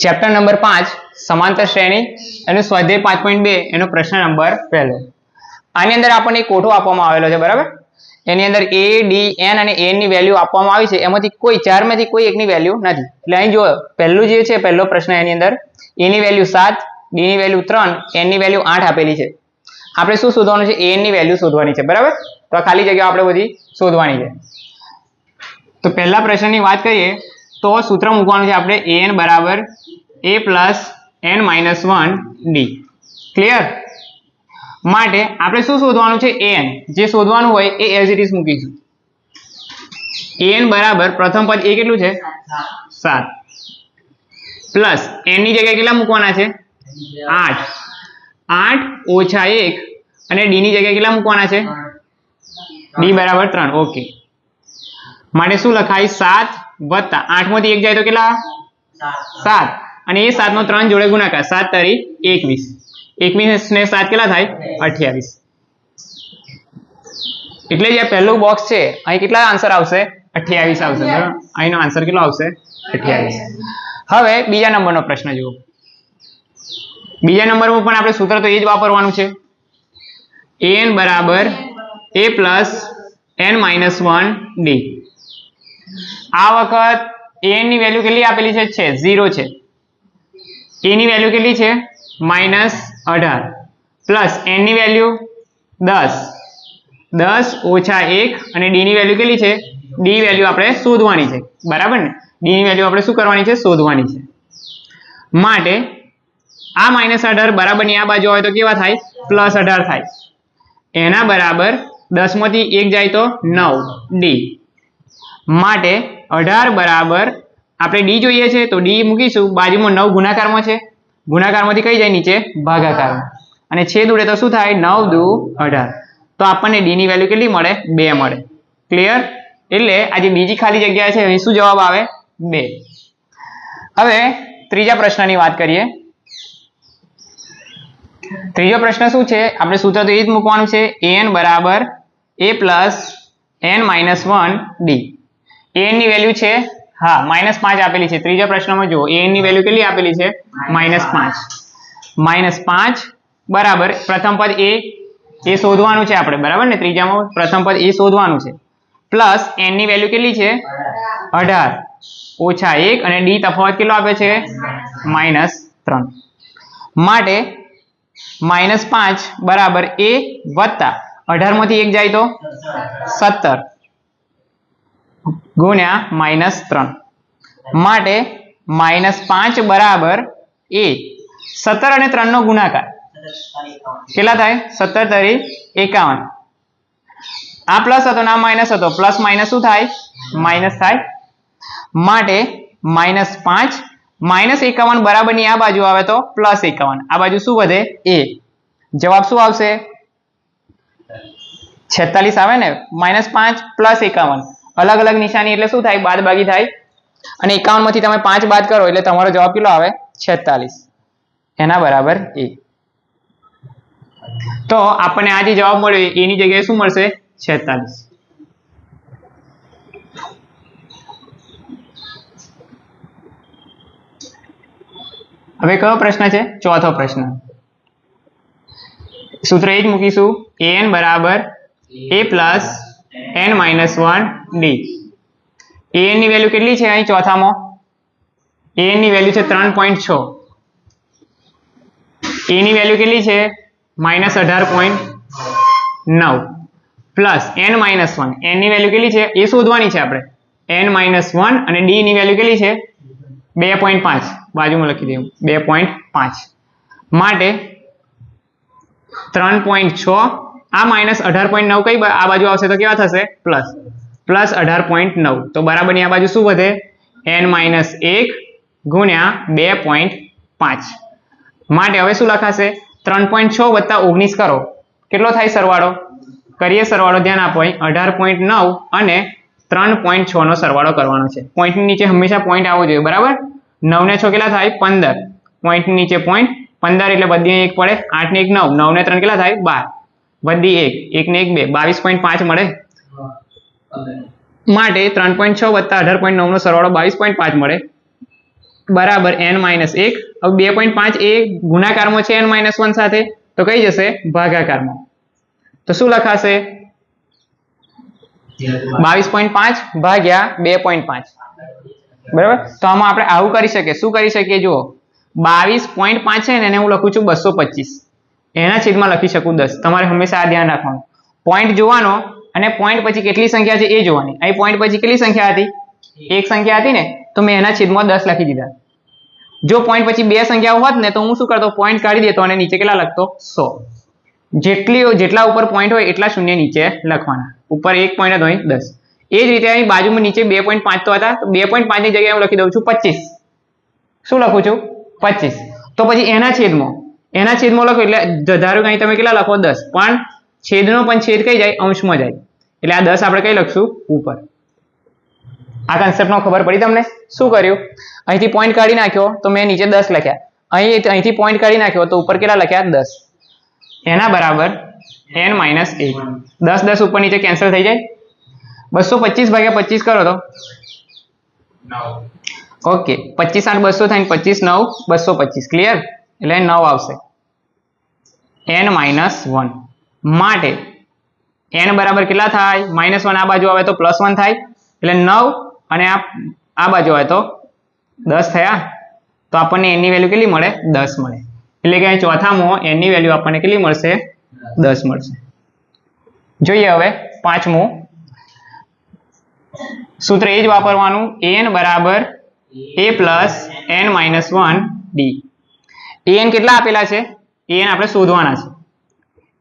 Chapter number પાંચ, સમાંતર શ્રેણી એનું સ્વાધ્યાય પાંચ પોઈન્ટ બે, એનો પ્રશ્ન નંબર પહેલો. આની અંદર આપણને એક કોઠો આપવામાં આવેલો છે, બરાબર? એની અંદર એ ડી એન અને એનની વેલ્યુ આપવામાં આવી છે. એમાંથી કોઈ ચારમાંથી કોઈ એકની વેલ્યુ નથી. એટલે અહીં જો પહેલું જે છે, પહેલો પ્રશ્ન એની અંદર એની વેલ્યુ સાત ડી ની વેલ્યુ ત્રણ એનની વેલ્યુ આઠ આપેલી છે. આપણે શું શોધવાનું છે? એનની વેલ્યુ શોધવાની છે, બરાબર? તો ખાલી જગ્યા આપણે બધી શોધવાની છે. તો પહેલા પ્રશ્નની વાત કરીએ, તો સૂત્ર મૂકવાનું છે આપણે એન બરાબર a plus n minus one d clear માટે આપણે શું શોધવાનું છે? એન જે શોધવાનું હોય એ એઝ ઇટ ઇઝ મૂકીશું. એન બરાબર પ્રથમ પદ એ કેટલું છે? સાત. પ્લસ એનની જગ્યાએ કેટલા મૂકવાના છે? આઠ. આઠ ઓછા એક. અને ડીની જગ્યાએ કેટલા મૂકવાના છે? ડી બરાબર ત્રણ. ઓકે માટે શું લખાય? સાત વત્તા. આઠમાંથી એક જાય તો કેટલા? સાત. અને એ સાત નો ત્રણ જોડે ગુણાકાર. સાત તારી એકવીસ. એકવીસ ને સાત કેટલા થાય? અઠ્યાવીસ. એટલે જે પહેલું બોક્સ છે, અહીં કેટલા આન્સર આવશે? અઠ્યાવીસ આવશે, બરાબર? અહીંનો આન્સર કેટલો આવશે? અઠ્યાવીસ. હવે બીજા નંબરનો પ્રશ્ન જુઓ. બીજા નંબરમાં પણ આપણે સૂત્ર તો એ જ વાપરવાનું છે. એન બરાબર a plus n minus one d આ વખત એનની વેલ્યુ કેટલી આપેલી છે? ઝીરો છે. એ ની વેલ્યુ કેટલી છે? માઇનસ અઢાર. પ્લસ એનની વેલ્યુ દસ. દસ ઓછા એક અને ડીની વેલ્યુ કેટલી છે? ડી વેલ્યુ આપણે શોધવાની છે. બરાબર ને? ડી ની વેલ્યુ આપણે શું કરવાની છે? શોધવાની છે. માટે આ માઇનસ અઢાર બરાબરની આ બાજુ હોય તો કેવા થાય? પ્લસ અઢાર થાય. એના બરાબર દસમાંથી એક જાય તો નવ ડી માટે અઢાર બરાબર આપણે ડી જોઈએ છે, તો ડી મૂકીશું. બાજુમાં નવ ગુણાકારમાં છે. ગુણાકારમાંથી કઈ જાય નીચે? ભાગાકારમાં અને છેદ ઉડે તો શું થાય? નવ દુ અઢાર. તો આપણને ડી ની વેલ્યુ કેટલી મળે? બે મળે. ક્લિયર એટલે આજે બીજી ખાલી જગ્યા છે શું જવાબ આવે? બે. હવે ત્રીજા પ્રશ્નની વાત કરીએ. ત્રીજો પ્રશ્ન શું છે? આપણે સૂત્ર તો એ જ મૂકવાનું છે. એન બરાબર a plus n minus one d એનની value છે હા માઇનસ પાંચ આપેલી છે. ત્રીજા પ્રશ્નમાં જુઓ. એનની વેલ્યુ કેટલી આપેલી છે? માઇનસ પાંચ. માઇનસ પાંચ બરાબર. પ્રથમ પદ એ એ શોધવાનું છે આપણે, બરાબર ને? ત્રીજામાં પ્રથમ પદ એ શોધવાનું છે. પ્લસ એનની વેલ્યુ કેટલી છે? અઢાર. ઓછા એક અને ડી તફાવત કેટલો આપે છે? માઇનસ ત્રણ. માટે માઇનસ પાંચ બરાબર એ વત્તા. અઢારમાંથી એક જાય તો? સત્તર. ગુણ્યા માઇનસ ત્રણ. માટે માઇનસ પાંચ બરાબર એ. સત્તર અને ત્રણ નો ગુણાકાર. કેટલા થાય? સત્તર તરી એકાવન. આ પ્લસ હતો ના માઇનસ હતો. પ્લસ માઇનસ શું થાય? માઇનસ થાય. માટે માઇનસ પાંચ. માઇનસ એકાવન બરાબરની આ બાજુ આવે તો પ્લસ એકાવન. આ બાજુ શું વધે? એ. જવાબ શું આવશે? છેતાલીસ આવે ને? માઇનસ પાંચ પ્લસ એકાવન. અલગ અલગ નિશાની એટલે શું થાય? બાદ બાકી થાય. અને એકાવનમાંથી તમે પાંચ બાદ કરો એટલે તમારો જવાબ કેટલો આવે? છેતાલીસ. એના બરાબર એ. તો આપણને આ જે જવાબ મળ્યો. એની જગ્યાએ શું મળશે? છેતાલીસ. હવે કયો પ્રશ્ન છે? ચોથો પ્રશ્ન. સૂત્ર એ જ મૂકીશું. એન બરાબર a plus n minus one d એનની value કેટલી છે અહીં ચોથામાં? એનની વેલ્યુ છે ત્રણ પોઈન્ટ છ. એની વેલ્યુ કેટલી છે? માઇનસ અઢાર પોઈન્ટ નવ. પ્લસ એન માઇનસ વન એનની વેલ્યુ કેટલી છે? એ શોધવાની છે આપણે. એન માઇનસ વન અને ડી ની વેલ્યુ કેટલી છે? બે પોઈન્ટ પાંચ. બાજુમાં લખી દઉં બે પોઈન્ટ પાંચ. માટે ત્રણ પોઈન્ટ છ આ માઇનસ અઢાર પોઈન્ટ નવ કઈ આ બાજુ આવશે તો કેવા થશે? પ્લસ પ્લસ અઢાર પોઈન્ટ નવ. તો બરાબરની આ બાજુ શું વધે? એન માઇનસ એક ગુણ્યા બે પોઈન્ટ પાંચ. માટે હવે શું લખાશે? ત્રણ પોઈન્ટ છ વત્તા ઓગણીસ કરો. કેટલો થાય સરવાળો? કરીએ સરવાળો, ધ્યાન આપો અઢાર પોઈન્ટ નવ અને ત્રણ પોઈન્ટ છ નો સરવાળો કરવાનો છે. પોઈન્ટની નીચે હંમેશા પોઈન્ટ આવવો જોઈએ, બરાબર? નવ ને છ કેટલા થાય? પંદર. પોઈન્ટની નીચે પોઈન્ટ પંદર એટલે બધી એક પડે આઠ ને એક નવ. નવ ને ત્રણ કેટલા થાય? બાર. બધી એક એક ને એક બે, બાવીસ પોઈન્ટ પાંચ મળે? માટે ત્રણ પોઈન્ટ છ વત્તા અઢાર પોઈન્ટ નવ નો સરવાળો બાવીસ પોઈન્ટ પાંચ મળે. બરાબર એન માઇનસ એક. હવે બે પોઈન્ટ પાંચ એ ગુણાકારમાં છે એન માઇનસ વન સાથે? તો કઈ જશે? ભાગાકારમાં. તો શું લખાશે? બાવીસ પોઈન્ટ પાંચ ભાગ્યા બે પોઈન્ટ પાંચ. બરાબર? તો આમાં આપણે આવું કરી શકીએ. શું કરી શકીએ? જુઓ. બાવીસ પોઈન્ટ પાંચ છે ને, એને હું લખું છું બસો પચીસ. એના છેદમાં લખી શકું દસ. તમારે હંમેશા આ ધ્યાન રાખવાનું. પોઈન્ટ જોવાનો અને પોઈન્ટ પછી કેટલી સંખ્યા છે એ જોવાની. અહીં પોઈન્ટ પછી કેટલી સંખ્યા હતી? એક સંખ્યા હતી ને, તો મેં એના છેદમાં દસ લખી દીધા. જો પોઈન્ટ પછી બે સંખ્યાઓ હોત ને, તો હું શું કરતો? પોઈન્ટ કાઢી દેતો અને નીચે કેટલા લખતો? સો. જેટલી જેટલા ઉપર પોઈન્ટ હોય, એટલા શૂન્ય નીચે લખવાના. ઉપર એક પોઈન્ટ હોય દસ. એ જ રીતે અહીં બાજુમાં નીચે બે પોઈન્ટ પાંચ તો હતા. તો બે પોઈન્ટ પાંચની જગ્યાએ હું લખી દઉં છું પચીસ. શું લખું છું? પચીસ. તો પછી એના છેદમાં એના છેદમાં લખો એટલે ધારો કે અહીં તમે કેટલા લખો? દસ. પણ છેદનો પણ છેદ કઈ જાય? અંશમાં જાય. એટલે આ દસ આપણે કઈ લખશું? ઉપર. આ કન્સેપ્ટમાં ખબર પડી તમને? શું કર્યું? અહીંથી પોઈન્ટ કાઢી નાખ્યો તો મેં નીચે દસ લખ્યા. અહીં અહીંથી પોઈન્ટ કાઢી નાખ્યો તો ઉપર કેટલા લખ્યા? દસ. એના બરાબર એન માઇનસ એક. દસ દસ ઉપર નીચે કેન્સલ થઈ જાય? બસો પચીસ ભાગ્યા પચીસ કરો તો? ઓકે. પચીસ આઠ બસો થાય પચીસ નવ બસો પચીસ. ક્લિયર એટલે નવ આવશે. એન માઇનસ વન માટે એન બરાબર કેટલા થાય? માઇનસ વન આ બાજુ આવે તો પ્લસ વન થાય. એટલે નવ અને આ બાજુ આવે તો દસ થયા. તો આપણને એની વેલ્યુ કેટલી મળે? દસ મળે. એટલે કે અહીં ચોથામાં એની વેલ્યુ આપણને કેટલી મળશે? દસ મળશે. જોઈએ હવે પાંચમું. સૂત્ર એ જ વાપરવાનું. એન બરાબર a plus n minus one d n કેટલા આપેલા છે? એન આપણે શોધવાના છે.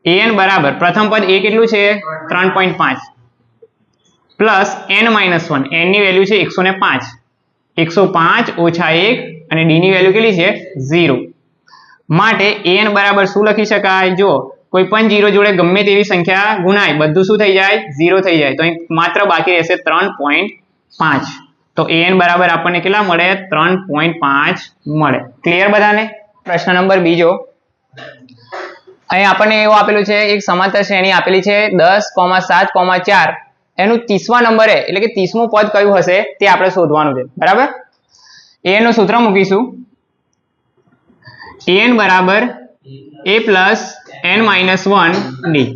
એન બરાબર. પ્રથમ પદ એ કેટલું છે? ત્રણ પોઈન્ટ પાંચ. પ્લસ એન માઇનસ વન એનની વેલ્યુ છે એકસો ને પાંચ. એકસો પાંચ ઓછા એક અને ડીની વેલ્યુ કેટલી છે? ઝીરો માટે એન બરાબર શું લખી શકાય? જો કોઈ પણ જીરો જોડે ગમે તેવી સંખ્યા ગુણાય. બધું શું થઈ જાય? ઝીરો થઈ જાય. તો અહીં માત્ર બાકી રહેશે ત્રણ પોઈન્ટ પાંચ. તો એન બરાબર આપણને કેટલા મળે? ત્રણ પોઈન્ટ પાંચ મળે. ક્લિયર બધાને? પ્રશ્ન નંબર બીજો. અહીં આપણને એવું આપેલું છે, એક સમાંતર શ્રેણી આપેલી છે, દસ કોમા સાત કોમા ચાર. એનું ત્રીસમા નંબરે, એટલે કે ત્રીસમું પદ કયું હશે, તે આપણે શોધવાનું છે. બરાબર? એનું સૂત્ર મૂકીશું. એન બરાબર a plus n minus one d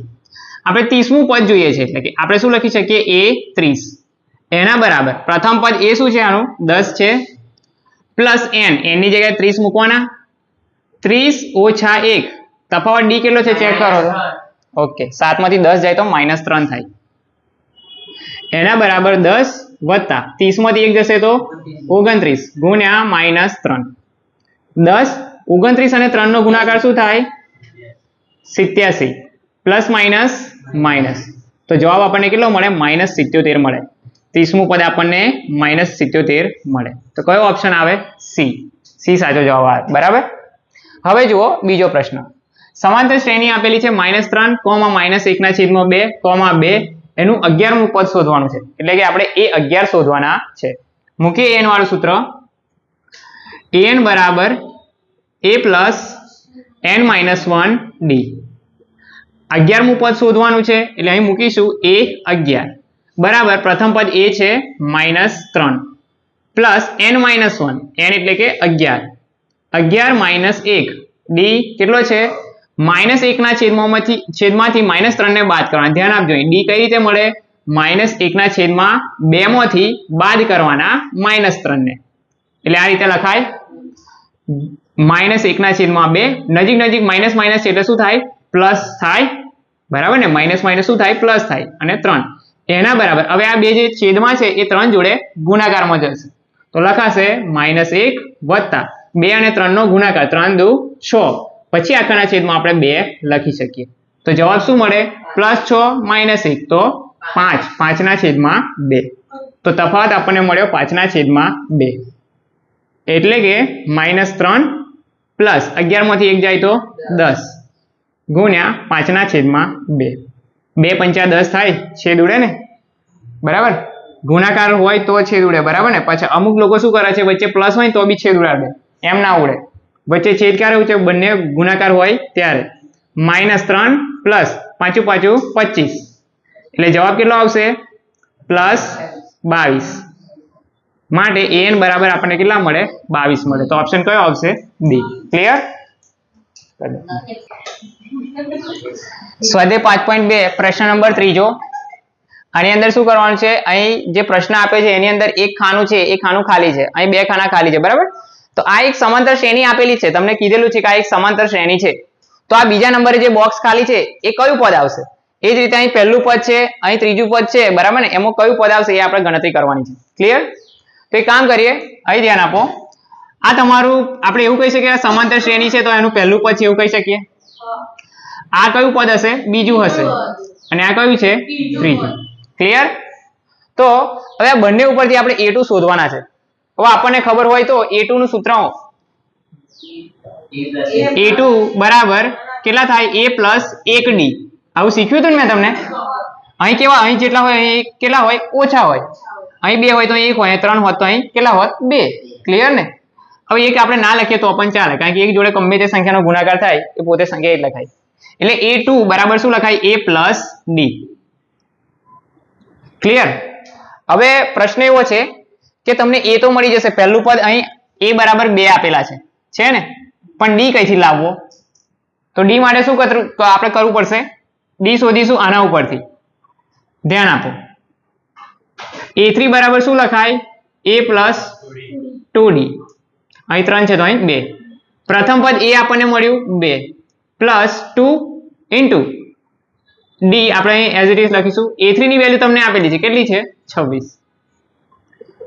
આપણે ત્રીસમું પદ જોઈએ છે, એટલે કે આપણે શું લખી શકીએ? એ ત્રીસ. એના બરાબર. પ્રથમ પદ એ શું છે આનું? દસ છે. પ્લસ એન એનની જગ્યાએ ત્રીસ મૂકવાના. ત્રીસ ઓછા એક. તફાવત ડી કેટલો છે? ચેક કરો. ઓકે સાતમાંથી દસ જાય તો માઇનસ ત્રણ થાય. એના બરાબર દસ વત્તા. ત્રીસમાંથી એક જશે તો ઓગણત્રીસ ગુણ્યા માઇનસ ત્રણ. દસ, ઓગણત્રીસ અને ત્રણનો ગુણાકાર શું થાય? સિત્યાસી. પ્લસ માઇનસ માઇનસ તો જવાબ આપણને કેટલો મળે? માઇનસ સિત્યોતેર મળે. ત્રીસમું પદ આપણને માઇનસ સિત્યોતેર મળે. તો કયો ઓપ્શન આવે? સી સી સાચો જવાબ આવે. બરાબર? હવે જુઓ બીજો પ્રશ્ન. સમાંતર શ્રેણી આપેલી છે માઇનસ ત્રણ, કોમા માઇનસ એકના છેદમાં બે, કોમા બે. એનું અગિયારમું પદ શોધવાનું છે. એટલે કે આપણે એ અગિયાર શોધવાના છે. મૂકીએ એન વાળું સૂત્ર. એન બરાબર a plus n minus one d અગિયારમું પદ શોધવાનું છે. એટલે અહીં મૂકીશું એ અગિયાર. બરાબર, પ્રથમ પદ એ છે માઇનસ ત્રણ. Plus n minus one n એટલે કે અગિયાર. અગિયાર માઇનસ એક. ડી કેટલો છે? માઇનસ એકના છેદમાંથી છેદમાંથી માઇનસ ત્રણને બાદ કરવાના. ધ્યાન આપજો ડી કઈ રીતે મળે? માઇનસ એકના છેદમાં બે માંથી બાદ કરવાના માઇનસ ત્રણને. એટલે આ રીતે લખાય. માઇનસ એકના છેદમાં બે, નજીક નજીક માઇનસ માઇનસ એટલે શું થાય? પ્લસ થાય. બરાબર ને? માઇનસ માઇનસ શું થાય? પ્લસ થાય. અને ત્રણ. એના બરાબર. હવે આ બે જે છેદમાં છે, એ ત્રણ જોડે ગુણાકારમાં જશે. તો લખાશે માઇનસ એક વત્તા બે અને ત્રણનો ગુણાકાર, ત્રણ દુ છ પછી આખાના છેદમાં આપણે બે લખી શકીએ. તો જવાબ શું મળે? પ્લસ છ, માઇનસ એક, તો પાંચ. પાંચના છેદમાં બે. તો તફાવત આપણને મળ્યો પાંચના છેદમાં બે. એટલે કે માઇનસ ત્રણ પ્લસ અગિયારમાંથી એક જાય તો દસ. ગુણ્યા પાંચના છેદમાં બે. બે પંચા દસ થાય, છેદ ઉડે ને? બરાબર? ગુણાકાર હોય તો છેદ ઉડે, બરાબર ને? પછી અમુક લોકો શું કરે છે? વચ્ચે પ્લસ હોય તો બી છેદ ઉડાડે. એમ ના ઉડે. વચ્ચે છેદ ક્યારે છે બંને ગુણાકાર હોય ત્યારે. માઇનસ ત્રણ પ્લસ પાછું પાછું પચીસ. એટલે જવાબ કેટલો આવશે? પ્લસ બાવીસ. માટે એન બરાબર આપણને કેટલા મળે? બાવીસ મળે. તો ઓપ્શન કયો આવશે? બી. ક્લિયર સ્વાધ્યાય પાંચ પોઈન્ટ બે, પ્રશ્ન નંબર ત્રીજો. આની અંદર શું કરવાનું છે? અહીં જે પ્રશ્ન આપે છે, એની અંદર એક ખાનું છે એ ખાનું ખાલી છે. અહીં બે ખાના ખાલી છે. બરાબર? તો આ એક સમાંતર શ્રેણી આપેલી છે. તમને કીધેલું છે કે આ એક સમાંતર શ્રેણી છે. તો આ બીજા નંબરે જે બોક્સ ખાલી છે એ કયું પદ આવશે? એ જ રીતે અહીં પહેલું પદ છે અહીં ત્રીજું પદ છે બરાબર ને? એમાં કયું પદ આવશે એ આપણે ગણતરી કરવાની છે. ક્લિયર તો એક કામ કરીએ અહીં ધ્યાન આપો. આ તમારું આપણે એવું કહી શકીએ સમાંતર શ્રેણી છે તો એનું પહેલું પદ છે એવું કહી શકીએ? આ કયું પદ હશે? બીજું હશે. અને આ કયું છે? ત્રીજું ક્લિયર તો હવે આ બંને ઉપરથી આપણે એ ટુ શોધવાના છે. હવે આપણને ખબર હોય તો એ નું સૂત્ર એ બરાબર કેટલા થાય? એ પ્લસ એક ડી આવું શીખ્યું હતું ને મેં તમને? અહીં કેવા? અહીં જેટલા હોય, અહીં કેટલા હોય? ઓછા હોય. અહીં બે હોય તો એક હોય, ત્રણ હોત તો અહીં કેટલા હોત? બે. ક્લિયર ને? હવે એક આપણે ના લખીએ તો પણ ચાલે, કારણ કે એક જોડે ગમે તે સંખ્યાનો ગુણાકાર થાય, એ પોતે સંખ્યા જ લખાય. એટલે એ ટુ બરાબર શું લખાય? એ પ્લસ ડી ક્લિયર હવે પ્રશ્ન એવો છે કે તમને એ તો મળી જશે. પહેલું પદ અહીં એ બરાબર બે આપેલા છે. છે ને? પણ ડી કઈથી લાવવો? તો ડી માટે શું આપણે કરવું પડશે. ડી શોધીશું આના ઉપરથી. ધ્યાન આપો. એ થ્રી બરાબર શું લખાય? A plus two d. અહીં ત્રણ છે તો અહીં બે. પ્રથમ પદ એ આપણને મળ્યું બે. Plus two into. ડી આપણે એઝ ઇટ ઇઝ લખીશું. એ થ્રીની વેલ્યુ તમને આપેલી છે. કેટલી છે? છવ્વીસ.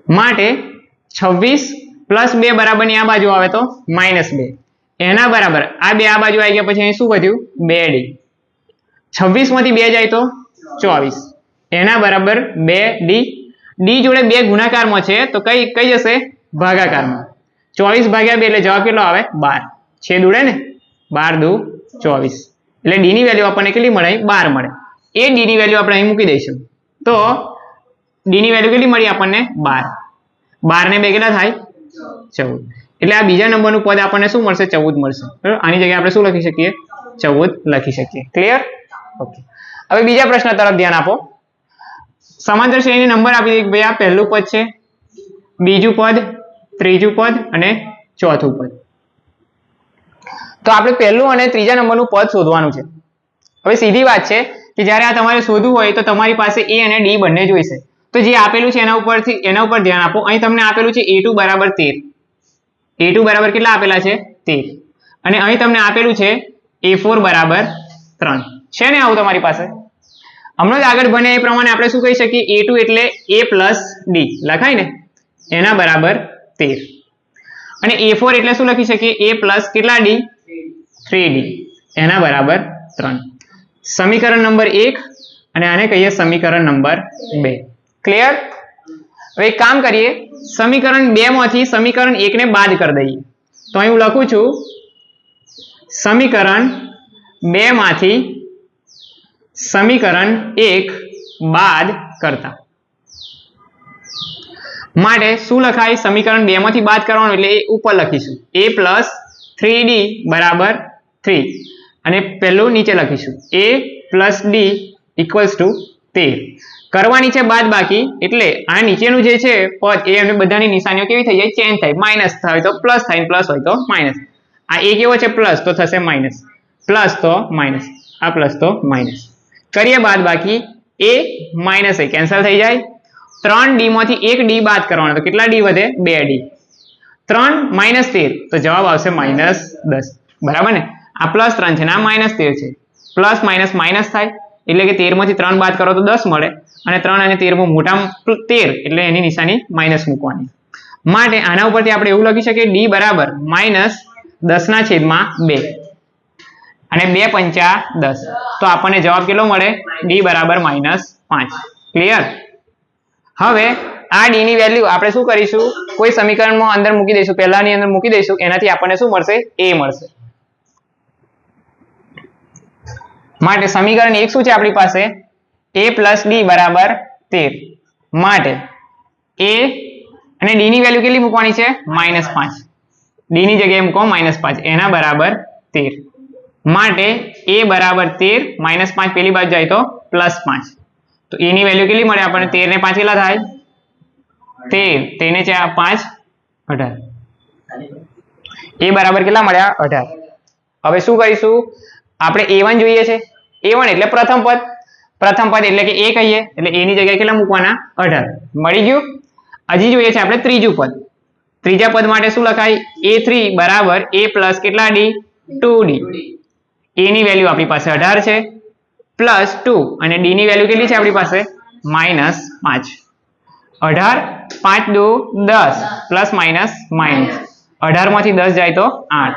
માટે છવ્વીસ પ્લસ બે બરાબરની આ બાજુ આવે તો માઇનસ બે. એના બરાબર આ બે આ બાજુ આવી ગયા પછી અહીં શું વધ્યું? બે ડી. છવ્વીસમાંથી બે જાય તો ચોવીસ. એના બરાબર બે ડી. ડી જોડે બે ગુણાકારમાં છે તો કઈ કઈ જશે? ભાગાકારમાં. ચોવીસ ભાગ્યા બે એટલે જવાબ કેટલો આવે? બાર. છેદ ઉડે ને? બાર દુ ચોવીસ. એટલે ડીની વેલ્યુ આપણને કેટલી મળે? બાર મળે. એ ડીની વેલ્યુ આપણે અહીં મૂકી દઈશું. તો ડી ની વેલ્યુ કેટલી મળી આપણને? બાર. બાર ને બે કેટલા થાય? ચૌદ. એટલે આ બીજા નંબરનું પદ આપણને શું મળશે? ચૌદ મળશે. આની જગ્યાએ આપણે શું લખી શકીએ? ચૌદ લખી શકીએ. ક્લિયર ઓકે હવે બીજા પ્રશ્ન તરફ ધ્યાન આપો. સમાંતર શ્રેણી નંબર આપી કે ભાઈ આ પહેલું પદ છે, બીજું પદ, ત્રીજું પદ અને ચોથું પદ. તો આપણે પહેલું અને ત્રીજા નંબરનું પદ શોધવાનું છે. હવે સીધી વાત છે કે જ્યારે આ તમારે શોધવું હોય તો તમારી પાસે એ અને ડી બંને જોઈશે. તો જે આપેલું છે એના ઉપરથી, એના ઉપર ધ્યાન આપો. અહીં તમને આપેલું છે એ બરાબર તેર. એ ટુ બરાબર કેટલા આપેલા છે? તેર. અને અહીં તમને આપેલું છે એ ફોર બરાબર ત્રણ. છે ને આવું તમારી પાસે? હમણાં જ આગળ ભણ્યા એ પ્રમાણે આપણે શું કહી શકીએ? એ એટલે એ પ્લસ ડી લખાય ને? એના બરાબર તેર. અને એ ફોર એટલે શું લખી શકીએ? એ પ્લસ કેટલા ડી થ્રી ડી એના બરાબર ત્રણ. સમીકરણ નંબર એક, અને આને કહીએ સમીકરણ નંબર બે. ક્લિયર હવે કામ કરીએ. સમીકરણ બે માંથી સમીકરણ એકને બાદ કરી દઈએ. તો હું લખું છું, સમીકરણ બે માંથી સમીકરણ એક બાદ કરતા. માટે શું લખાય? સમીકરણ બે માંથી બાદ કરવાનું એટલે એ ઉપર લખીશું. એ પ્લસ થ્રી ડી બરાબર થ્રી અને પહેલું નીચે લખીશું. A plus d equals to તેર. કરવાની છે બાદ બાકી. એટલે આ નીચેનું જે છે, પદ એ એમને બધાની નિશાનીઓ કેવી થઈ જાય? ચેન્જ થાય. માઇનસ થાય તો પ્લસ થાય પ્લસ હોય તો માઇનસ આ એ કેવો છે? પ્લસ તો થશે માઇનસ પ્લસ તો માઇનસ આ પ્લસ તો માઇનસ કરીએ બાદ બાકી. એ માઇનસ એ કેન્સલ થઈ જાય. ત્રણ ડીમાંથી એક ડી બાદ કરવાનો. તો કેટલા ડી વધે? બે ડી ત્રણ માઇનસ તેર. તો જવાબ આવશે માઇનસ દસ. બરાબર ને? આ પ્લસ ત્રણ છે ને? આ માઇનસ તેર છે. પ્લસ માઇનસ માઇનસ થાય. એટલે કે તેરમાંથી ત્રણ બાદ કરો તો દસ મળે. અને ત્રણ અને તેરમાં મોટા તેર એટલે એની નિશાની માઇનસ મૂકવાની. માટે આના ઉપરથી આપણે એવું લખી શકીએ ડી બરાબર માઇનસ દસના છેદમાં બે. અને બે પંચા દસ. તો આપણને જવાબ કેટલો મળે? ડી બરાબર માઇનસ પાંચ. ક્લિયર હવે આ ડી ની વેલ્યુ આપણે શું કરીશું? કોઈ સમીકરણમાં અંદર મૂકી દઈશું. પહેલાની અંદર મૂકી દઈશું. એનાથી આપણને શું મળશે? એ મળશે. માટે સમીકરણ એક શું છે આપણી પાસે? એ પ્લસ ડી બરાબર તેર. માટે એ અને ડી ની વેલ્યુ કેટલી મૂકવાની છે? માઇનસ પાંચ. ડી ની જગ્યાએ મૂકો માઇનસ પાંચ. એના બરાબર તેર. માટે એ બરાબર તેર માઇનસ પાંચ પેલી બાજુ જાય તો પ્લસ પાંચ. તો એની વેલ્યુ કેટલી મળે આપણને? તેર ને પાંચ કેટલા થાય? તેર. તેને ચાર પાંચ, અઢાર. એ બરાબર કેટલા મળ્યા? અઢાર. હવે શું કરીશું? આપણે એ વન જોઈએ છે. એ વન એટલે પ્રથમ પદ. પ્રથમ પદ એટલે કે એ કહીએ, એટલે એની જગ્યાએ કેટલા મૂકવાના? અઢાર. મળી ગયું? હજી જોઈએ છે આપણે ત્રીજું પદ. ત્રીજા પદ માટે શું લખાય? એ થ્રી બરાબર એ પ્લસ કેટલા ડી? Two d. એની વેલ્યુ આપણી પાસે અઢાર છે. Plus two. અને ડી ની વેલ્યુ કેટલી છે આપણી પાસે? માઇનસ પાંચ. અઢાર, પાંચ દો દસ. Plus minus minus. અઢારમાંથી દસ જાય તો આઠ.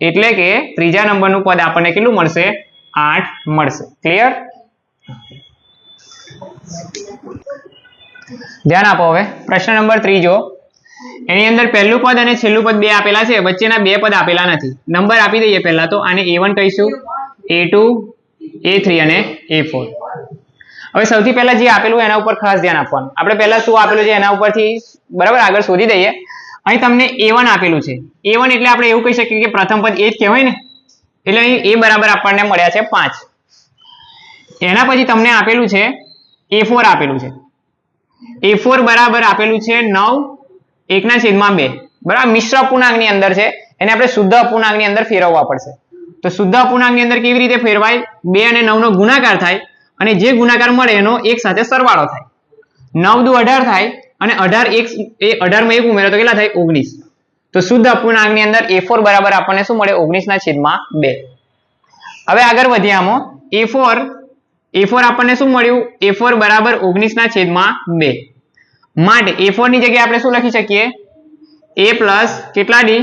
એટલે કે ત્રીજા નંબરનું પદ આપણને કેટલું મળશે? આઠ મળશે. ક્લિયર ધ્યાન આપો હવે. પ્રશ્ન નંબર ત્રીજો એની અંદર પહેલું પદ અને છેલ્લું પદ બે આપેલા છે. વચ્ચેના બે પદ આપેલા નથી. નંબર આપી દઈએ પહેલા તો. આને એ વન કહીશું. એ ટુ એ થ્રી અને એ ફોર હવે સૌથી પહેલા જે આપેલું એના ઉપર ખાસ ધ્યાન આપવાનું. આપણે પહેલા શું આપેલું છે એના ઉપરથી બરાબર આગળ શોધી દઈએ. અહીં તમને એ આપેલું છે. એ એટલે આપણે એવું કહી શકીએ કે પ્રથમ પદ એ જ કહેવાય ને? એટલે અહીં એ બરાબર આપણને મળ્યા છે પાંચ. એના પછી તમને આપેલું છે એ ફોર આપેલું છે. એ ફોર બરાબર આપેલું છે નવ, એકના છેદમાં બે. બરાબર, મિશ્ર અપૂર્ણાંકની અંદર છે. એને આપણે શુદ્ધ અપૂર્ણાંકની અંદર ફેરવવા પડશે. તો શુદ્ધ અપૂર્ણાંકની અંદર કેવી રીતે ફેરવાય? બે અને નવનો ગુણાકાર થાય અને જે ગુણાકાર મળે એનો એક સાથે સરવાળો થાય. નવ દુ અઢાર થાય અને અઢાર એક એ અઢારમાં એક ઉમેરો તો કેટલા થાય? ઓગણીસ. તો શુદ્ધ અપૂર્ણાંકની અંદર એ ફોર બરાબર આપણને શું મળે? ઓગણીસના છેદમાં બે. હવે આગળ વધ્યા આમાં. એ ફોર એ ફોર આપણને શું મળ્યું? એ ફોર બરાબર ઓગણીસના છેદમાં બે. માટે એ ફોરની જગ્યાએ આપણે શું લખી શકીએ? એ પ્લસ કેટલા ડી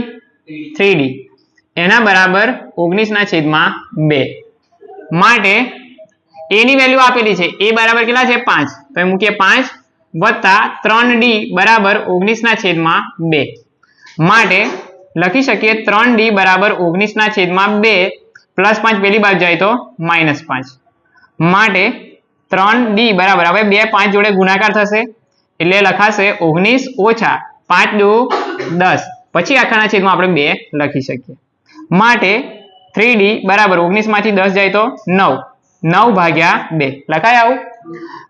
થ્રી ડી એના બરાબર ઓગણીસના છેદમાં બે. માટે એની વેલ્યુ આપેલી છે. એ બરાબર કેટલા છે? પાંચ. તો મૂકીએ પાંચ વત્તા ત્રણ ડી બરાબર ઓગણીસના છેદમાં બે. માટે લખી શકીએ ત્રણ ડી બરાબર ઓગણીસના છેદમાં બે, પ્લસ પાંચ પેલી બાજુ જાય તો માઇનસ પાંચ. માટે ત્રણ ડી બરાબર, હવે બે પાંચ જોડે ગુણાકાર થશે, એટલે લખાશે ઓગણીસ ઓછા પાંચ દુ દસ. પછી આખાના છેદમાં આપણે બે લખી શકીએ. માટે થ્રી ડી બરાબર ઓગણીસમાંથી દસ જાય તો નવ. નવ ભાગ્યા બે. લખાય આવું?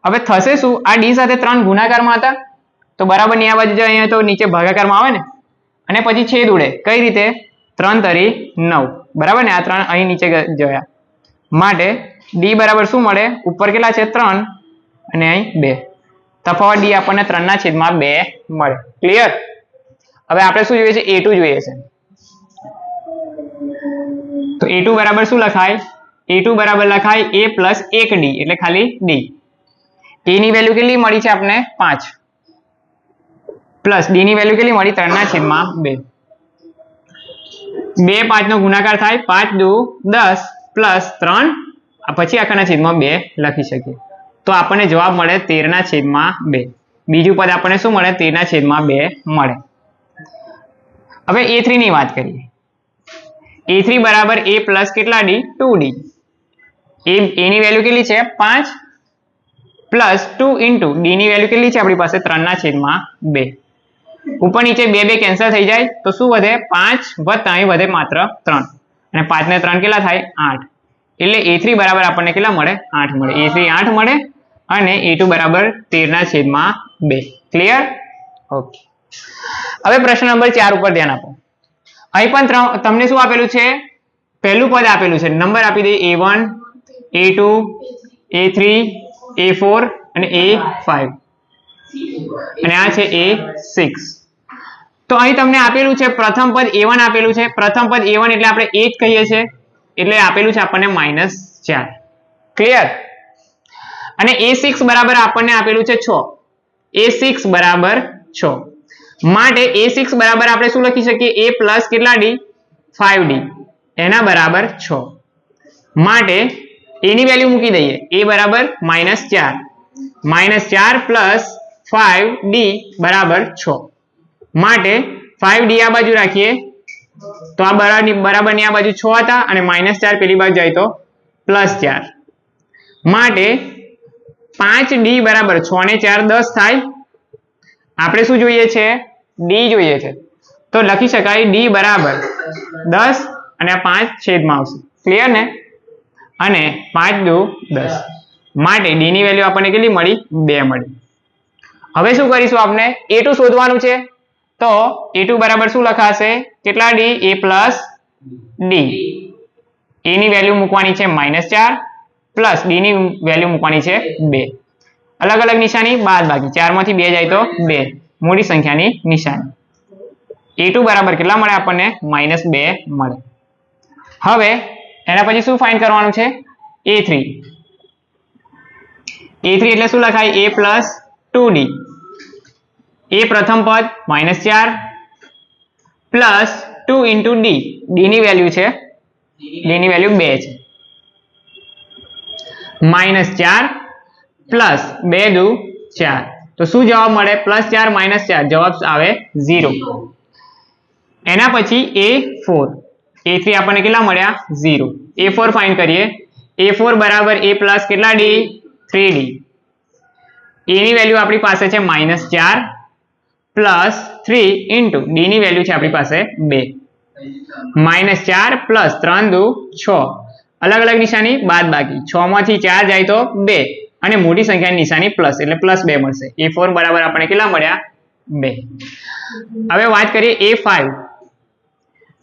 હવે થશે શું? આ ડી સાથે ત્રણ ગુણાકારમાં હતા? તો બરાબરની આ બાજુ અહીંયા તો નીચે ભાગાકારમાં આવે ને? અને પછી છેદ ઉડે. કઈ રીતે? ત્રણ તરી નવ. બરાબર ને? આ ત્રણ અહીં નીચે જોયા. માટે ડી બરાબર શું મળે? ઉપર કેટલા છે? ત્રણ. અને અહીં બે. તફાવત ડી આપણને ત્રણના છેદમાં બે મળે. ક્લિયર હવે આપણે શું જોઈએ છે? એ જોઈએ છે. તો એ બરાબર શું લખાય? એ બરાબર લખાય એ પ્લસ એક ડી એટલે ખાલી ડી એની વેલ્યુ કેટલી મળી છે આપણે પાંચ. પ્લસ ડી ની વેલ્યુ કેટલી મળી? ત્રણના છેદમાં બે. બે પાંચ નો ગુણાકાર થાય પાંચ દુ દસ પ્લસ ત્રણ. પછી આખાના છેદમાં બે લખી શકીએ. તો આપણને જવાબ મળે તેરના છેદમાં બે. બીજું પદ આપણને શું મળે? તેરના છેદમાં બે મળે. હવે એ થ્રી ની વાત કરીએ. એ થ્રી બરાબર એ પ્લસ કેટલા ડી ટુ ડી એ એની વેલ્યુ કેટલી છે? પાંચ. પ્લસ ટુ ઇન્ટુ ડી ની વેલ્યુ કેટલી છે? આપણી પાસે ત્રણના છેદમાં બે. ઉપર નીચે બે બે કેન્સલ થઈ જાય, તો શું વધે? પાંચ વત્તા અહીં વધે માત્ર ત્રણ. અને પાંચ ને ત્રણ કેટલા થાય? આઠ. એટલે એ થ્રી બરાબર આપણને કેટલા મળે? આઠ મળે. એ થ્રી આઠ મળે અને એ ટુ બરાબર તેરના છેદમાં બે. ક્લિયર ઓકે હવે પ્રશ્ન નંબર ચાર ઉપર ધ્યાન આપો. અહીં પણ તમને શું આપેલું છે? પહેલું પદ આપેલું છે. નંબર આપી દઈએ. A one, a two, a three, a four અને એ ફાઈવ. અને આ છે એ સિક્સ તો અહીં તમને આપેલું છે પ્રથમ પદ એ આપેલું છે. પ્રથમ પદ એ એટલે આપણે એ જ કહીએ છીએ. એટલે આપેલું છે આપણને માઇનસ ચાર. ક્લિયર અને એ સિક્સ બરાબર આપણને આપેલું છે છ. એ સિક્સ બરાબર છ. માટે એ સિક્સ બરાબર આપણે શું લખી શકીએ? એ પ્લસ કેટલા ડી ફાઈવ ડી એના બરાબર છ. માટે એની વેલ્યુ મૂકી દઈએ. એ બરાબર માઇનસ ચાર. માઇનસ ચાર પ્લસ ફાઈવ ડી બરાબર છ. માટે ફાઈવ ડી આ બાજુ રાખીએ. તો આ બરાબર બરાબરની આ બાજુ છ હતા અને માઇનસ ચાર પેલી બાજુ જાય તો પ્લસ ચાર. માટે પાંચ ડી બરાબર છ ને ચાર દસ થાય. આપણે શું જોઈએ છે? ડી જોઈએ છે. તો લખી શકાય ડી બરાબર દસ અને આ પાંચ છેદમાં આવશે. ક્લિયર ને? અને પાંચ દુ દસ. માટે ડીની વેલ્યુ આપણને કેટલી મળી? બે મળી. હવે શું કરીશું આપણે? એ શોધવાનું છે. તો એ બરાબર શું લખાશે? કેટલા ડી એ પ્લસ ડી એની વેલ્યુ મૂકવાની છે માઇનસ ચાર પ્લસ ડીની વેલ્યુ મૂકવાની છે બે. અલગ અલગ નિશાની બાદ બાકી. ચારમાંથી બે જાય તો બે. મોટી સંખ્યાની નિશાની. એ બરાબર કેટલા મળે આપણને? માઇનસ બે મળે. હવે એના પછી શું ફાઇન્ડ કરવાનું છે? એ થ્રી એ થ્રી એટલે શું લખાય? એ પ્લસ ટુ ડી એ પ્રથમ પદ માઇનસ ચાર પ્લસ ટુ ઇન્ટુ ડી ની વેલ્યુ છે. ડી ની વેલ્યુ બે છે. માઇનસ ચાર પ્લસ બે દુ ચાર. તો શું જવાબ મળે? પ્લસ ચાર માઇનસ ચાર. જવાબ આવે ઝીરો એના પછી એ ફોર એ થ્રી આપણને કેટલા મળ્યા? ઝીરો એ ફોર ફાઇન કરીએ. એ ફોર બરાબર એ પ્લસ કેટલા ડી થ્રી ડી એની વેલ્યુ આપણી પાસે છે માઇનસ ચાર. પ્લસ થ્રી ઇન્ટુ ડીની વેલ્યુ છે આપણી પાસે બે. માઇનસ ચાર પ્લસ ત્રણ દુ છ. અલગ અલગ નિશાની બાદ બાકી. છ માંથી ચાર જાય તો બે. અને મોટી સંખ્યાની નિશાની પ્લસ એટલે પ્લસ બે મળશે. એ ફોર બરાબર આપણે કેટલા મળ્યા? બે. હવે વાત કરીએ એ ફાઈવ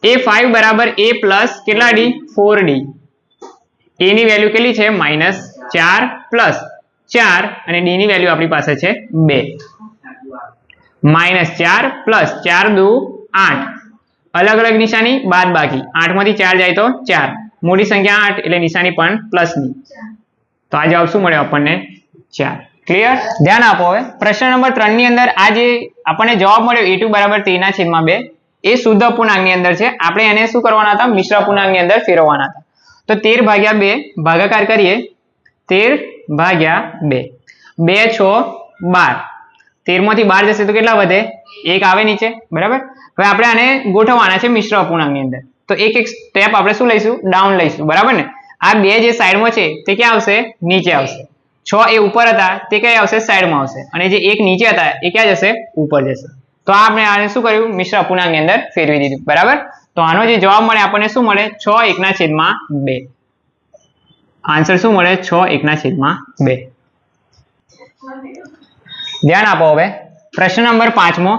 એ ફાઈવ બરાબર એ પ્લસ કેટલા ડી ફોર ડી એની વેલ્યુ કેટલી છે? માઇનસ ચાર પ્લસ ચાર. અને ડી ની વેલ્યુ આપણી પાસે છે બે. માઇનસ ચાર પ્લસ ચાર દુ આઠ. અલગ અલગ નિશાની બાદ બાકી. આઠમાંથી ચાર જાય તો ચાર. મોટી સંખ્યા આઠ એટલે નિશાની પણ પ્લસની તો આ જવાબ શું મળ્યો આપણને? ચાર. ક્લિયર ધ્યાન આપો હવે. પ્રશ્ન નંબર ત્રણની અંદર આ જે આપણને જવાબ મળ્યો એ ટુ બરાબર તેરના છેદમાં બે. એ શુદ્ધ અપૂર્ણાંકની અંદર છે. આપણે એને શું કરવાના હતા? મિશ્ર અપૂર્ણાંકની અંદર ફેરવવાના હતા. તો તેર ભાગ્યા બે. ભાગાકાર કરીએ. તેર ભાગ્યા બે. બે છ બાર. તેરમાંથી બાર જશે તો કેટલા વધે? એક આવે નીચે, બરાબર? હવે આપણે આને ગોઠવવાના છે મિશ્ર અપૂર્ણાંકની અંદર. તો એક એક સ્ટેપ આપણે શું લઈશું? ડાઉન લઈશું, બરાબર ને? આ બે જે સાઈડમાં છે, તે ક્યાં આવશે? નીચે આવશે. છ એ ઉપર હતા, તે ક્યાં આવશે? સાઈડમાં આવશે. અને જે એક નીચે હતા, એ ક્યાં જશે? ઉપર જશે. તો આપણે આને શું કર્યું? મિશ્ર અપૂર્ણાંકની અંદર ફેરવી દીધું, બરાબર? તો આનો જે જવાબ મળે, આપણને શું મળે? છ એકના છેદમાં બે. આન્સર શું મળે? છ એકના છેદમાં બે. ધ્યાન આપો હવે. પ્રશ્ન નંબર પાંચમો.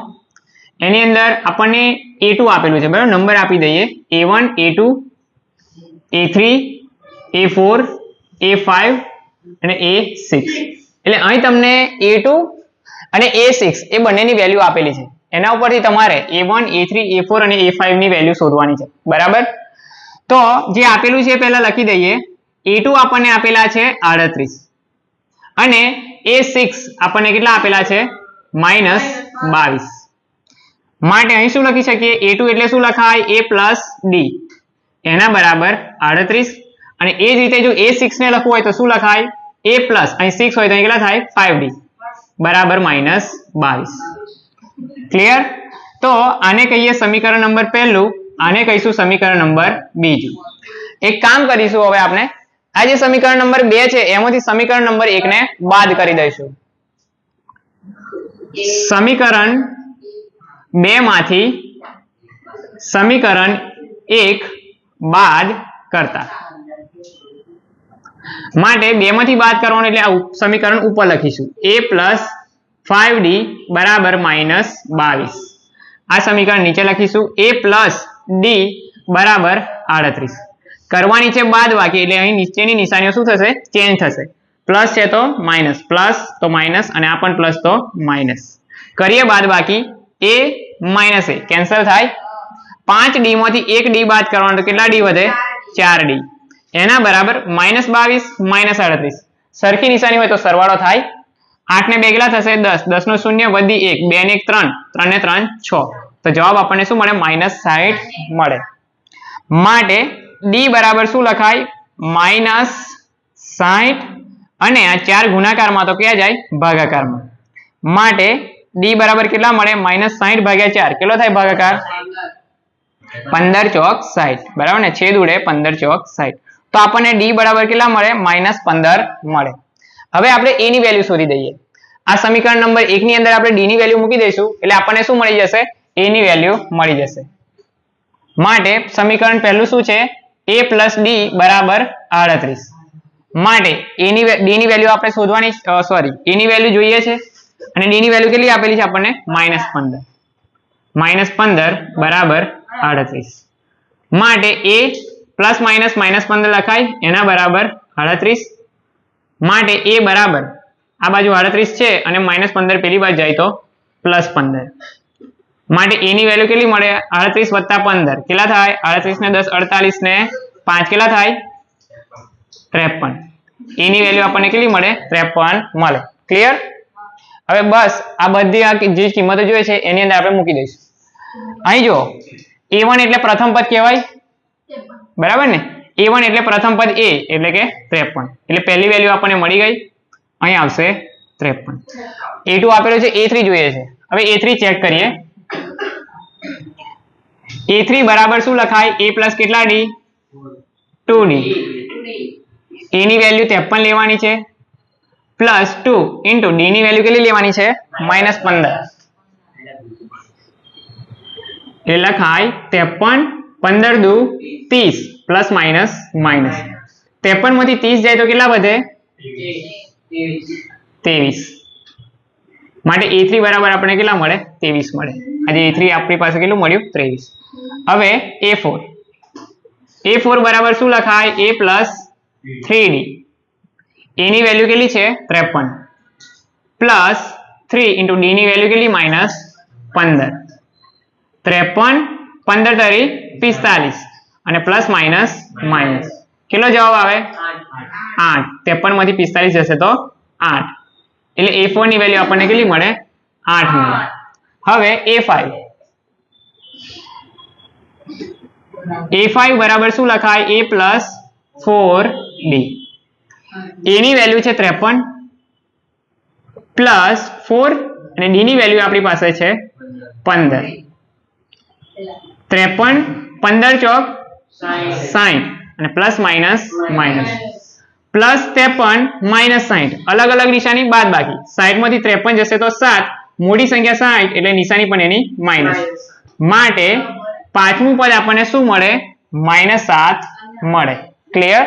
એની અંદર આપણને એ આપેલું છે, બરાબર? નંબર આપી દઈએ. A one a two a three a four a five અને એ સિક્સ એટલે અહીં તમને એ ટુ અને એ સિક્સ એ બંનેની વેલ્યુ આપેલી છે. એના ઉપરથી તમારે a one a three a four અને એ ફાઇવની વેલ્યુ શોધવાની છે. બરાબર? તો જે આપેલું છે પહેલા લખી દઈએ. એ ટુ આપણને આપેલા છે આડત્રીસ. અને એ સિક્સ આપણને કેટલા આપેલા છે? માઇનસ બાવીસ. માટે અહીં શું લખી શકીએ? એ એટલે શું લખાય? એ પ્લસ ડી એના બરાબર આડત્રીસ. અને એ જ રીતે જો એ સિક્સને લખવું હોય તો શું લખાય? એ પ્લસ અહીં સિક્સ હોય તો અહીં કેટલા થાય? ફાઈવ ડી બરાબર માઇનસ બાવીસ. ક્લિયર તો આને કહીએ સમીકરણ નંબર પહેલું. આને કહીશું સમીકરણ નંબર બીજું. એક કામ કરીશું હવે આપણે. આ જે સમીકરણ નંબર બે છે, એમાંથી સમીકરણ નંબર એક ને બાદ કરી દઈશું. સમીકરણ બે માંથી સમીકરણ એક બાદ કરતા. માટે બે માંથી બાદ કરવાનું એટલે આ સમીકરણ ઉપર લખીશું. એ પ્લસ ફાઈવ ડી બરાબર માઇનસ બાવીસ. આ સમીકરણ નીચે લખીશું. એ પ્લસ ડી બરાબર આડત્રીસ. કરવાની છે બાદ બાકી, એટલે અહીં નીચેની નિશાનીઓ શું થશે? ચેન્જ થશે. પ્લસ છે તો માઇનસ પ્લસ તો માઇનસ અને આ પણ પ્લસ તો માઇનસ કરીએ બાદ બાકી. એ માઇનસ એ કેન્સલ થાય. પાંચ ડી માંથી એક ડી બાદ કરવાનો તો કેટલા ડી વધે? ચાર ડી. એના બરાબર માઇનસ બાવીસ માઇનસ અડત્રીસ સરખી નિશાની હોય તો સરવાળો થાય. આઠ ને બે કેટલા થશે દસ. દસનું શૂન્ય વધી એક. બે ને એક ત્રણ. ત્રણ ને ત્રણ છ. તો જવાબ આપણને શું મળે? માઇનસ સાઈઠ મળે. માટે ડી બરાબર શું લખાય? માઇનસ સાહીઠ અને આ ચાર ગુણાકારમાં તો ક્યાં જાય? ભાગાકારમાં. માટે ડી બરાબર કેટલા મળે? માઇનસ સાહીઠ ભાગ્યા ચાર. કેટલો થાય ભાગાકાર? પંદર ચોક સાહીઠ બરાબર ને? છેદ ઉડે પંદર ચોક સાહીઠ તો આપણને ડી બરાબર કેટલા મળે? માઇનસ પંદર મળે. હવે આપણે એ ની વેલ્યુ શોધી દઈએ. આ સમીકરણ નંબર એક ની અંદર આપણે ડી ની વેલ્યુ મૂકી દઈશું. એટલે આપણને શું મળી જશે? એ ની વેલ્યુ મળી જશે. માટે સમીકરણ પહેલું શું છે? એ પ્લસ ડી બરાબર આડત્રીસ. માટે એની ડી ની વેલ્યુ આપણે શોધવાની સોરી એ ની વેલ્યુ જોઈએ છે અને ડી ની વેલ્યુ કેટલી આપેલી છે આપણને? માઇનસ પંદર. માઇનસ પંદર બરાબર આડત્રીસ. માટે એ પ્લસ માઇનસ માઇનસ પંદર લખાય, એના બરાબર આડત્રીસ. માટે એ બરાબર, આ બાજુ આડત્રીસ છે અને માઇનસ પંદર પેલી બાજુ જાય તો પ્લસ પંદર. માટે a ની વેલ્યુ કેટલી મળે? આડત્રીસ વત્તા પંદર. કેટલા થાય? આડત્રીસ ને દસ અડતાલીસ ને પાંચ. કેટલા થાય? ત્રેપન. A ની વેલ્યુ આપણને કેટલી મળે? ત્રેપન મળે. ક્લિયર હવે બસ, આ બધી આ જે કિંમતો જોઈએ છે, એની અંદર આપણે મૂકી દઈશું. અહીં જો એ વન એટલે પ્રથમ પદ કહેવાય? બરાબર ને? એ વન એટલે પ્રથમ પદ એ એટલે કે ત્રેપન. એટલે પહેલી વેલ્યુ આપણને મળી ગઈ. અહીં આવશે ત્રેપન. એ ટુ આપેલો છે એ થ્રી જોઈએ છે. હવે એ થ્રી ચેક કરીએ. એ થ્રી બરાબર શું લખાય? એ પ્લસ કેટલા ડી ટુ ડી એની વેલ્યુ ત્રેપન લેવાની છે. પ્લસ ટુ ઇન્ટુ ડી ની વેલ્યુ કેટલી લેવાની છે? માઇનસ પંદર. એ લખાય ત્રેપન પંદર દુ ત્રીસ. પ્લસ માઇનસ માઇનસ ત્રેપનમાંથી ત્રીસ જાય તો કેટલા વધે? ત્રેવીસ. માટે એ થ્રી બરાબર આપણે કેટલા મળે? ત્રેવીસ મળે. આજે એ થ્રી આપણી પાસે કેટલું મળ્યું? ત્રેવીસ. હવે એ ફોર એ ફોર બરાબર શું લખાય? એ પ્લસ થ્રી ડી એની વેલ્યુ કેટલી છે? ત્રેપન. પ્લસ થ્રી ઇન્ટુ ડીની વેલ્યુ કેટલી? માઇનસ પંદર. ત્રેપન, પંદર તરી પિસ્તાલીસ. અને પ્લસ માઇનસ માઇનસ કેટલો જવાબ આવે? આઠ. ત્રેપનમાંથી પિસ્તાલીસ જશે તો આઠ. એટલે એ ફોરની વેલ્યુ આપણને કેટલી મળે? આઠ મળે. હવે એ ફાઈવ એ ફાઈવ બરાબર શું લખાય? એ પ્લસ ફોર ડી એની વેલ્યુ છે ત્રેપન પ્લસ ફોર અને ડી ની વેલ્યુ આપણી પાસે છે પંદર. ત્રેપન પંદર ચોક સાઈન અને પ્લસ માઇનસ માઇનસ પ્લસ ત્રેપન માઇનસ સાહીઠ અલગ અલગ નિશાની બાદ બાકી સાહીઠમાંથી ત્રેપન જશે તો સાત. મોટી સંખ્યા સાહીઠ એટલે નિશાની પણ એની માઇનસ. માટે પાંચમું પદ આપણને શું મળે? માઇનસ સાત મળે. ક્લિયર